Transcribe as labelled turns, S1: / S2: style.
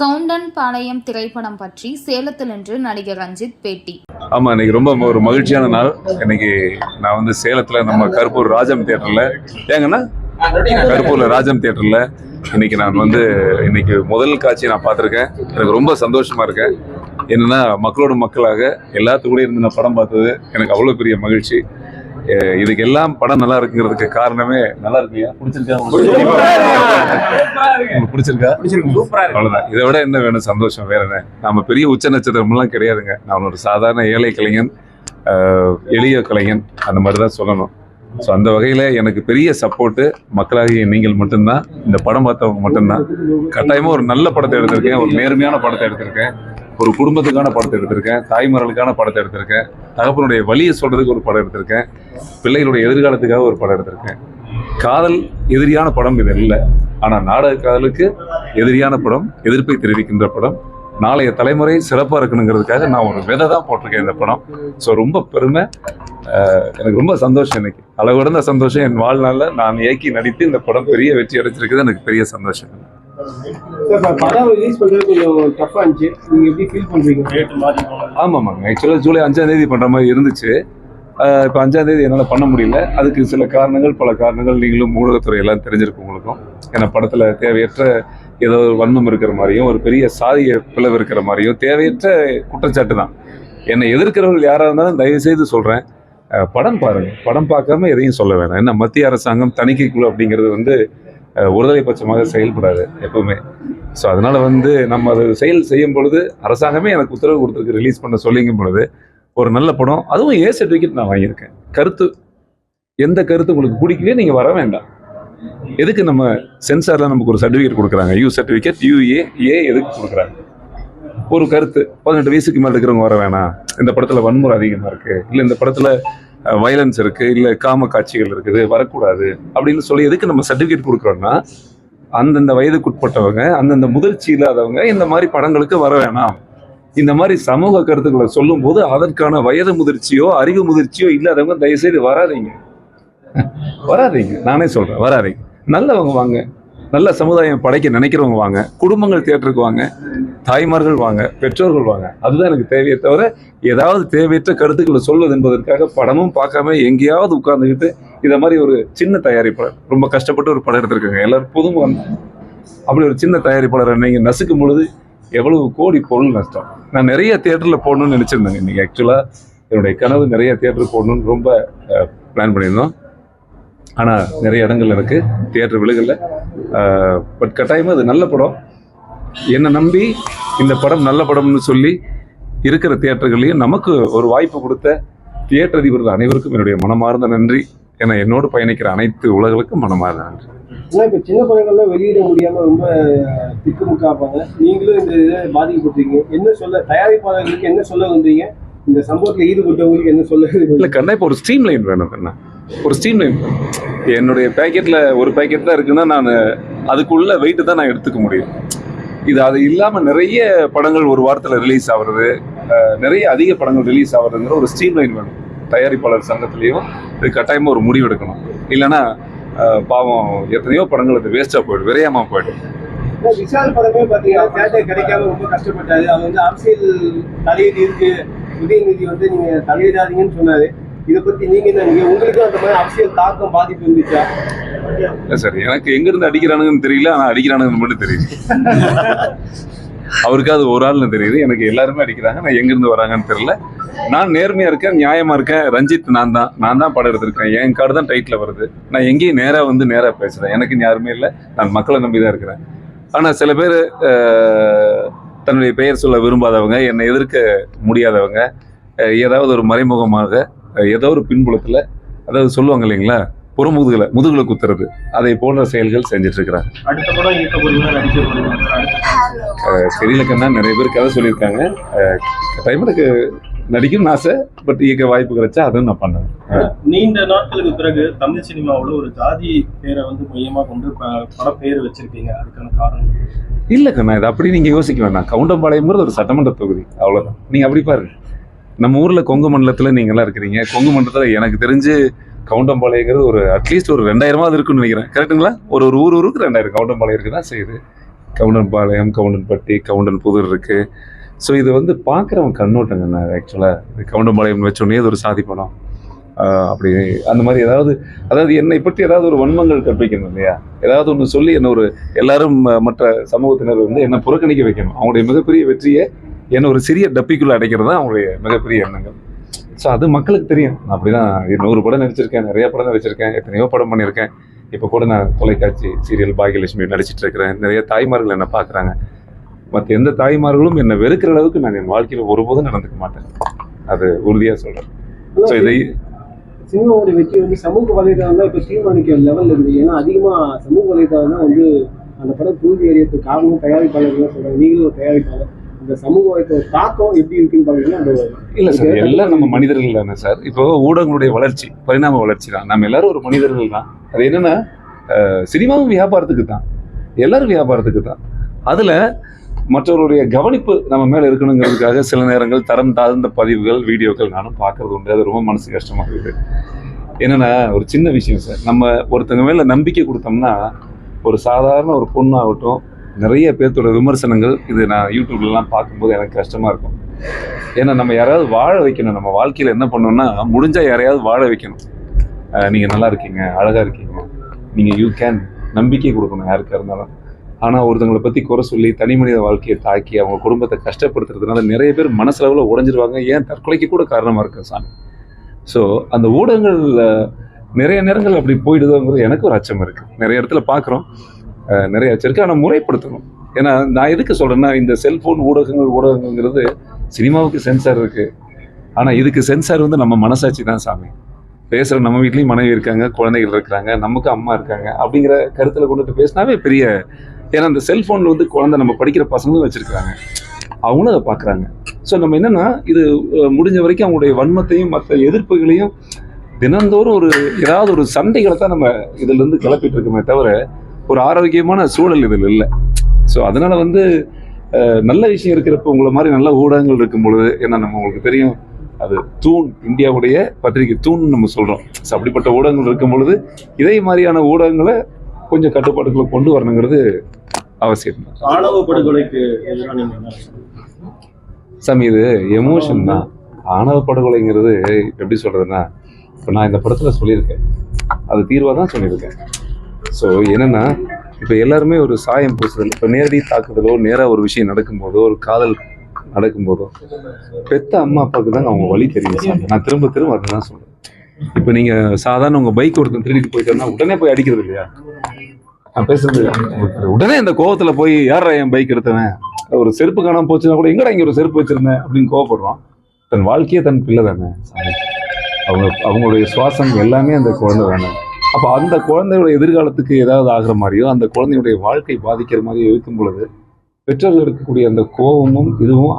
S1: கவுண்டன் பாளையம் திரைப்படம் பற்றி சேலத்தில் இன்று நடிகர் ரஞ்சித் பேட்டி.
S2: ஆமாம் இன்னைக்கு ரொம்ப ஒரு மகிழ்ச்சியான நாள். இன்னைக்கு நான் வந்து சேலத்தில் நம்ம கருப்பூர் ராஜம் தேட்டரில் ஏங்கண்ணா கருப்பூரில் ராஜம் தேட்டரில் இன்னைக்கு நான் வந்து இன்னைக்கு முதல் காட்சியை நான் பார்த்துருக்கேன். எனக்கு ரொம்ப சந்தோஷமா இருக்கேன் என்னன்னா மக்களோட மக்களாக எல்லாத்துக்கூட இருந்து நான் படம் பார்த்தது எனக்கு அவ்வளோ பெரிய மகிழ்ச்சி. இதுக்கு எல்லாம் படம் நல்லா இருக்குங்கிறதுக்கு காரணமே நல்லா இருக்குயா? பிடிச்சிருக்கா? பிடிச்சிருக்கா? அவ்வளவுதான். இதை விட என்ன வேணும் சந்தோஷம் வேற என்ன? நாம பெரிய உச்ச நட்சத்திரம்லாம் கிடையாதுங்க. நான் ஒரு சாதாரண ஏழை கலைஞன் எளிய கலைஞன் அந்த மாதிரி தான் சொல்லணும். ஸோ அந்த வகையில் எனக்கு பெரிய சப்போர்ட்டு மக்களாகிய நீங்கள் மட்டும்தான் இந்த படம் பார்த்தவங்க மட்டும்தான். கட்டாயமாக ஒரு நல்ல படத்தை எடுத்திருக்கேன் ஒரு நேர்மையான படத்தை எடுத்திருக்கேன். ஒரு குடும்பத்துக்கான படத்தை எடுத்திருக்கேன் தாய்மார்களுக்கான படத்தை எடுத்திருக்கேன் தகப்பனுடைய வழியை சொல்றதுக்கு ஒரு படம் எடுத்திருக்கேன் பிள்ளைகளுடைய எதிர்காலத்துக்காக ஒரு படம் எடுத்திருக்கேன். காதல் எதிரியான படம் இது இல்லை. ஆனால் நாடக காதலுக்கு எதிரியான படம் எதிர்ப்பை தெரிவிக்கின்ற படம் நாளைய தலைமுறை சிறப்பாக இருக்கணுங்கிறதுக்காக நான் ஒரு விதை தான் போட்டிருக்கேன் இந்த படம். ஸோ ரொம்ப பெருமை. எனக்கு ரொம்ப சந்தோஷம் இன்னைக்கு. அளவு சந்தோஷம். என் வாழ்நாளில் நான் இயக்கி நடித்து இந்த படம் பெரிய வெற்றி அடைச்சிருக்குது எனக்கு பெரிய சந்தோஷம்.
S3: படம் ரிலீஸ் பண்றது கொஞ்சம் டஃபா இருந்துச்சு. நீங்க எப்படி ஃபீல் பண்றீங்க?
S2: ஆமாம்மாங்க ஆக்சுவலாக ஜூலை அஞ்சாம் தேதி பண்ணுற மாதிரி இருந்துச்சு. இப்போ அஞ்சாம் தேதி என்னால் பண்ண முடியல. அதுக்கு சில காரணங்கள் பல காரணங்கள் நீங்களும் ஊடகத்துறை எல்லாம் தெரிஞ்சிருக்கு உங்களுக்கும். ஏன்னா படத்தில் தேவையற்ற ஏதோ ஒரு வன்மம் இருக்கிற மாதிரியும் ஒரு பெரிய சாதிய பிளவு இருக்கிற மாதிரியும் தேவையற்ற குற்றச்சாட்டு தான். என்னை எதிர்க்கிறவர்கள் யாராக இருந்தாலும் தயவு செய்து சொல்கிறேன் படம் பாருங்க. படம் பார்க்காம எதையும் சொல்ல வேணாம். என்ன மத்திய அரசாங்கம் தணிக்கைக்குழு அப்படிங்கிறது வந்து ஒருதலை பட்சமாக செயல்படாது எப்பவுமே. ஸோ அதனால வந்து நம்ம அது செயல் செய்யும் பொழுது அரசாங்கமே எனக்கு உத்தரவு கொடுத்துருக்கு ரிலீஸ் பண்ண சொல்லிங்கும் பொழுது ஒரு நல்ல படம். அதுவும் ஏ சர்டிஃபிகேட் நான் வாங்கியிருக்கேன். கருத்து எந்த கருத்து உங்களுக்கு பிடிக்கவே நீங்கள் வர வேண்டாம். எதுக்கு நம்ம சென்சாரில் நமக்கு ஒரு சர்டிஃபிகேட் கொடுக்குறாங்க? யூ சர்டிஃபிகேட் யூஏ ஏ எதுக்கு கொடுக்குறாங்க? ஒரு கருத்து பதினெட்டு வயசுக்கு மேலே இருக்கிறவங்க வர வேணாம். இந்த படத்தில் வன்முறை அதிகமாக இருக்குது இல்லை இந்த படத்தில் வயலன்ஸ் இருக்குது இல்லை காம காட்சிகள் இருக்குது வரக்கூடாது அப்படின்னு சொல்லி எதுக்கு நம்ம சர்டிஃபிகேட் கொடுக்குறோம்னா அந்தந்த வயதுக்குட்பட்டவங்க அந்தந்த முதிர்ச்சி இல்லாதவங்க இந்த மாதிரி படங்களுக்கு வர வேணாம். இந்த மாதிரி சமூக கருத்துக்களை சொல்லும்போது அதற்கான வயது முதிர்ச்சியோ அறிவு முதிர்ச்சியோ இல்லாதவங்க தயவுசெய்து வராதீங்க. வராதீங்க. நானே சொல்றேன் வராதீங்க. நல்லவங்க வாங்க. நல்ல சமுதாயம் படைக்க நினைக்கிறவங்க வாங்க. குடும்பங்கள் தேட்டருக்கு வாங்க. தாய்மார்கள் வாங்க பெற்றோர்கள் வாங்க. அதுதான் எனக்கு தேவையே தவிர ஏதாவது தேவையற்ற கருத்துக்களை சொல்வது என்பதற்காக படமும் பார்க்காம எங்கேயாவது உட்கார்ந்துக்கிட்டு இதை மாதிரி ஒரு சின்ன தயாரிப்பாளர் ரொம்ப கஷ்டப்பட்டு ஒரு படம் எடுத்திருக்காங்க. எல்லாரும் புதுமுகம் அப்படி ஒரு சின்ன தயாரிப்பாளரை நீங்கள் நசுக்கும் பொழுது எவ்வளவு கோடி பொருள் நஷ்டம். நான் நிறைய தியேட்டரில் போடணும்னு நினச்சிருந்தேங்க இன்றைக்கி ஆக்சுவலாக என்னுடைய கனவு நிறைய தியேட்டர் போடணும்னு ரொம்ப பிளான் பண்ணியிருந்தோம். ஆனால் நிறைய இடங்கள் எனக்கு தியேட்டர் விழுகல. பட் கட்டாயமாக அது நல்ல படம். என்னை நம்பி இந்த படம் நல்ல படம்னு சொல்லி இருக்கிற தியேட்டர்களையும் நமக்கு ஒரு வாய்ப்பு கொடுத்த தியேட்டர் அதிபர்கள் அனைவருக்கும் என்னுடைய மனமார்ந்த நன்றி. என என்னோடு பயணிக்கிற அனைத்து உலகளுக்கும் மனமார்ந்த நன்றி.
S3: இப்ப சின்ன படங்கள்ல வெளியிட முடியாம ரொம்ப திக்குமுக்காப்பாங்க. நீங்களும் இந்த இதை பாதிக்கப்பட்டீங்க என்ன சொல்ல தயாரிப்பாளர்களுக்கு என்ன சொல்ல வந்தீங்க? இந்த சம்பவத்துல ஈடுபட்டவங்களுக்கு என்ன சொல்ல
S2: இல்லை கண்ணா இப்போ ஒரு ஸ்ட்ரீம் லைன் வேணும் கண்ணா. ஒரு ஸ்ட்ரீம் லைன் என்னுடைய பேக்கெட்டில் ஒரு பேக்கெட் தான் இருக்குன்னா நான் அதுக்குள்ள வெயிட்டு தான் நான் எடுத்துக்க முடியும். இது அது இல்லாமல் நிறைய படங்கள் ஒரு வாரத்தில் ரிலீஸ் ஆகுறது நிறைய அதிக படங்கள் ரிலீஸ் ஆகுறதுங்கிற ஒரு ஸ்ட்ரீம் லைன் வேணும். தயாரிப்பாளர் சங்கத்திலையும் இது கட்டாயமாக ஒரு முடிவு எடுக்கணும். இல்லைன்னா பாவம் எத்தனையோ படங்கள் அது வேஸ்ட்டாக போயிடும் விரையாமல் போயிடும்.
S3: விஷால் படமே பார்த்தீங்கன்னா தேட்டர் கிடைக்காம ரொம்ப கஷ்டப்பட்டாரு. அது வந்து அரசியல் தலையீடு இருக்கு. உதயநிதி வந்து நீங்க தலையிடாதீங்கன்னு சொன்னாரு. இதை பத்தி நீங்க என்ன உங்களுக்கு அந்த மாதிரி அரசியல் தாக்கம் பாதிப்பு இருந்துச்சா?
S2: இல்ல சார் எனக்கு எங்கேருந்து அடிக்கிறானுங்கன்னு தெரியல ஆனால் அடிக்கிறானுங்கன்னு மட்டும் தெரியுது. அவருக்கு அது ஒரு ஆள்னு தெரியுது. எனக்கு எல்லாருமே அடிக்கிறாங்க. நான் எங்கேருந்து வராங்கன்னு தெரியல. நான் நேர்மையாக இருக்கேன் நியாயமாக இருக்கேன். ரஞ்சித் நான் தான். நான் தான் படம் எடுத்திருக்கேன். என் கார்டு தான் டைட்டில் வருது. நான் எங்கேயும் நேராக வந்து நேராக பேசுகிறேன் எனக்கு யாருமே இல்லை. நான் மக்களை நம்பி தான் இருக்கிறேன். ஆனால் சில பேர் தன்னுடைய பெயர் சொல்ல விரும்பாதவங்க என்னை எதிர்க்க முடியாதவங்க ஏதாவது ஒரு மறைமுகமாக ஏதோ ஒரு பின்புலத்தில் அதாவது சொல்லுவாங்க இல்லைங்களா புறமுதுகுல முதுகுல குத்துறது அதை போன்ற செயல்கள் செஞ்சுட்டு இருக்கிறாங்க. தெரியல கண்ணா நிறைய பேர் கதை சொல்லியிருக்காங்க. டைம் எனக்கு நடிக்கணும்னு ஆசை பட் இயக்க வாய்ப்பு கிடைச்சா அதுவும் நான் பண்ணுவேன்.
S4: நீண்ட நாட்களுக்கு பிறகு தமிழ் சினிமாவுல ஒரு ஜாதி பேரை வந்து மையமா கொண்டு ப- படம் பேர் வச்சிருக்கீங்க அதுக்கான காரணம்
S2: இல்லை கண்ணா இது அப்படி நீங்கள் யோசிக்க வேண்டாம் கவுண்டம்பாளையம்ங்கிறது ஒரு சட்டமன்ற தொகுதி அவ்வளோதான் நீங்கள் அப்படி பாருங்க. நம்ம ஊரில் கொங்கு மண்டலத்தில் நீங்களாம் இருக்கிறீங்க. கொங்கு மண்டலத்தில் எனக்கு தெரிஞ்சு கவுண்டம்பாளையங்கிறது ஒரு அட்லீஸ்ட் ஒரு ரெண்டாயிரமாவது இருக்குன்னு நினைக்கிறேன். கரெக்ட்டுங்களா ஒரு ஒரு ஊர் ஊருக்கு ரெண்டாயிரம். கவுண்டம்பாளையம் இருக்கு தான் செய்யுது கவுண்டன்பாளையம் கவுண்டன்பட்டி கவுண்டன் புதூர் இருக்குது ஸோ இது வந்து பார்க்குறவன் நான் ஆக்சுவலாக கவுண்டம்பாளையம் வச்சோடனே இது ஒரு சாதி படம். ஆஹ் அப்படி அந்த மாதிரி ஏதாவது அதாவது என்னை பற்றி ஏதாவது ஒரு வன்மங்கள் கற்பிக்கணும் இல்லையா? ஏதாவது ஒன்று சொல்லி என்ன ஒரு எல்லாரும் ம- மற்ற சமூகத்தினர் வந்து என்னை புறக்கணிக்க வைக்கணும். அவங்களுடைய மிகப்பெரிய வெற்றியை என்ன ஒரு சிறிய டப்பிக்குள்ளே அடைக்கிறது தான் அவங்களுடைய மிகப்பெரிய எண்ணங்கள். ஸோ அது மக்களுக்கு தெரியும். நான் அப்படிதான் நூறு படம் நடிச்சிருக்கேன் நிறைய படம் நடிச்சிருக்கேன் எத்தனையோ படம் பண்ணியிருக்கேன். இப்போ கூட நான் தொலைக்காட்சி சீரியல் பாகியலட்சுமி நடிச்சிட்டு இருக்கிறேன். நிறைய தாய்மார்கள் என்னை பார்க்குறாங்க. மற்ற எந்த தாய்மார்களும் என்னை வெறுக்கிற அளவுக்கு நான் என் வாழ்க்கையில் ஒருபோதும் நடந்துக்க மாட்டேன். அது உறுதியாக சொல்கிறேன் ஸோ இதை
S3: சினிமாவோட வெற்றி வந்து சமூக வலைதளம் தான் இப்போ தீர்மானிக்கிற லெவலில் இருக்குது ஏன்னா அதிகமாக சமூக வலைதளம் தான் வந்து அந்த படம் தூங்கி எறியத்துக்கு காரணம் தயாரிப்பாளர்கள் சொல்கிறேன் நீங்களும் ஒரு தயாரிப்பாளர். அந்த சமூக வலைத்தள தாக்கம் எப்படி இருக்குன்னு பாத்தீங்கன்னா அந்த
S2: இல்லை சார் எல்லாம் நம்ம மனிதர்கள் தானே சார். இப்போ ஊடகங்களுடைய வளர்ச்சி பரிணாம வளர்ச்சி தான். நம்ம எல்லாரும் ஒரு மனிதர்கள் தான். அது என்னன்னா சினிமாவும் வியாபாரத்துக்கு தான். எல்லாரும் வியாபாரத்துக்கு தான். அதில் மற்றவருடைய கவனிப்பு நம்ம மேலே இருக்கணுங்கிறதுக்காக சில நேரங்கள் தரம் தாழ்ந்த பதிவுகள் வீடியோக்கள் நானும் பார்க்கறது உண்டு. அது ரொம்ப மனசு கஷ்டமா இருக்குது. என்னன்னா ஒரு சின்ன விஷயம் சார். நம்ம ஒருத்தங்க மேலே நம்பிக்கை கொடுத்தோம்னா ஒரு சாதாரண ஒரு பொண்ணாகட்டும் நிறைய பேர்த்தோட விமர்சனங்கள் இது நான் யூடியூப்லலாம் பார்க்கும்போது எனக்கு கஷ்டமாக இருக்கும். ஏன்னா நம்ம யாராவது வாழ வைக்கணும். நம்ம வாழ்க்கையில் என்ன பண்ணணும்னா முடிஞ்சால் யாரையாவது வாழ வைக்கணும். நீங்கள் நல்லா இருக்கீங்க அழகாக இருக்கீங்க. நீங்கள் யூ கேன் நம்பிக்கை கொடுக்கணும் யாருக்காக இருந்தாலும். ஆனால் ஒருத்தவங்களை பற்றி குறை சொல்லி தனி மனித வாழ்க்கையை தாக்கி அவங்க குடும்பத்தை கஷ்டப்படுத்துறதுனால நிறைய பேர் மனசளவில் உடஞ்சிருவாங்க. ஏன் தற்கொலைக்கு கூட காரணமாக இருக்கு சாமி? ஸோ அந்த ஊடகங்கள் நிறைய நேரங்கள் அப்படி போயிடுதோங்கிறது எனக்கு ஒரு அச்சம் இருக்குது நிறைய இடத்துல பார்க்குறோம். நிறைய வச்சிருக்கு. ஆனால் முறைப்படுத்தணும். ஏன்னா நான் எதுக்கு சொல்கிறேன்னா இந்த செல்ஃபோன் ஊடகங்கள் ஊடகங்கள்ங்கிறது சினிமாவுக்கு சென்சார் இருக்கு. ஆனால் இதுக்கு சென்சார் வந்து நம்ம மனசாட்சி தான் சாமி. பேசுகிற நம்ம வீட்லேயும் மனைவி இருக்காங்க குழந்தைகள் இருக்கிறாங்க நமக்கு அம்மா இருக்காங்க அப்படிங்கிற கருத்தில் கொண்டுட்டு பேசினாவே பெரிய ஏன்னா அந்த செல்ஃபோனில் வந்து குழந்தை நம்ம படிக்கிற பசங்களும் வச்சுருக்காங்க அவங்களும் அதை பார்க்குறாங்க ஸோ நம்ம என்னென்னா இது முடிஞ்ச வரைக்கும் அவங்களுடைய வன்மத்தையும் மற்ற எதிர்ப்புகளையும் தினந்தோறும் ஒரு ஏதாவது ஒரு சண்டைகளை தான் நம்ம இதிலேருந்து கிளப்பிட்டு இருக்கோமே தவிர ஒரு ஆரோக்கியமான சூழல் இதில் இல்லை. ஸோ அதனால வந்து நல்ல விஷயம் இருக்கிறப்ப உங்களை மாதிரி நல்ல ஊடகங்கள் இருக்கும் பொழுது ஏன்னா நம்ம உங்களுக்கு தெரியும்? அது தூண் இந்தியாவுடைய பத்திரிகை தூண் நம்ம சொல்றோம். ஸோ அப்படிப்பட்ட ஊடகங்கள் இருக்கும் பொழுது இதே மாதிரியான ஊடகங்களை கொஞ்சம் கட்டுப்பாட்டுக்குள்ள கொண்டு வரணுங்கிறது அவசியம்.
S4: ஆணவ படுகொலைக்கு?
S2: சாமி இது எமோஷன் தான். ஆணவ படுகொலைங்கிறது எப்படி சொல்றதுன்னா இப்போ நான் இந்த படத்துல சொல்லியிருக்கேன். அது தீர்வாக தான் சொல்லியிருக்கேன். ஸோ என்னன்னா இப்போ எல்லாருமே ஒரு சாயம் பூசுதல் இப்போ நேரடி தாக்குதலோ நேராக ஒரு விஷயம் நடக்கும்போதோ ஒரு காதல் நடக்கும்போதோ பெத்த அம்மா அப்பாவுக்கு தான் அவங்க வழி தெரியும் சார் நான் திரும்ப திரும்ப அதுதான் சொல்கிறேன் இப்போ நீங்கள் சாதாரண உங்கள் பைக் ஒருத்தன் திருடிட்டு போயிட்டோம்னா உடனே போய் அடிக்கிறது இல்லையா? நான் பேசுறது உடனே இந்த கோவத்தில் போய் யாரா என் பைக் எடுத்தவன்? ஒரு செருப்பு காணாமல் போச்சுன்னா கூட எங்கடா இங்கே ஒரு செருப்பு வச்சிருந்தேன்? அப்படின்னு கோவப்படுறோம். தன் வாழ்க்கையே தன் பிள்ளை தானே அவங்க அவங்களுடைய சுவாசம் எல்லாமே அந்த குழந்தை தானே. அப்போ அந்த குழந்தையோட எதிர்காலத்துக்கு ஏதாவது ஆகிற மாதிரியோ அந்த குழந்தையுடைய வாழ்க்கை பாதிக்கிற மாதிரியோ இருக்கும் பொழுது பெற்றோர்கள் இருக்கக்கூடிய அந்த கோபமும் இதுவும்